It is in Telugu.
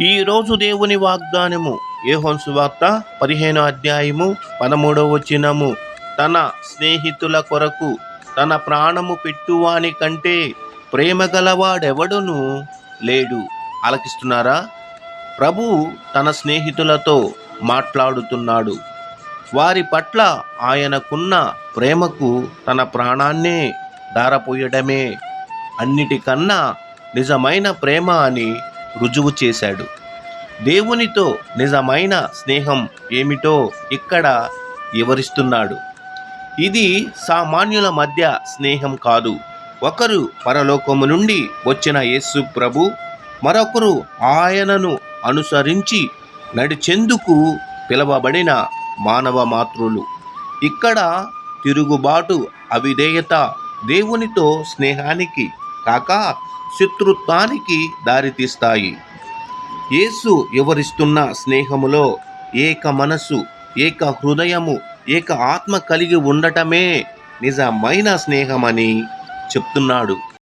ఈరోజు దేవుని వాగ్దానము యోహోను సువార్త పదిహేను అధ్యాయము పదమూడవ వచనము. తన స్నేహితుల కొరకు తన ప్రాణము పెట్టువాని కంటే ప్రేమ గలవాడెవడును లేడు. ఆలకిస్తున్నారా? ప్రభు తన స్నేహితులతో మాట్లాడుతున్నాడు. వారి పట్ల ఆయనకున్న ప్రేమకు తన ప్రాణాన్నే దారపోయడమే అన్నిటికన్నా నిజమైన ప్రేమ అని రుజువు చేశాడు. దేవునితో నిజమైన స్నేహం ఏమిటో ఇక్కడ వివరిస్తున్నాడు. ఇది సామాన్యుల మధ్య స్నేహం కాదు. ఒకరు పరలోకము నుండి వచ్చిన యేసు ప్రభు మరొకరు ఆయనను అనుసరించి నడిచెందుకు పిలవబడిన మానవ మాతృలు. ఇక్కడ తిరుగుబాటు అవిధేయత దేవునితో స్నేహానికి కాక శత్రుత్వానికి దారితీస్తాయి యేసు వివరిస్తున్న స్నేహములో ఏక మనసు ఏక హృదయము ఏక ఆత్మ కలిగి ఉండటమే నిజమైన స్నేహమని చెప్తున్నాడు.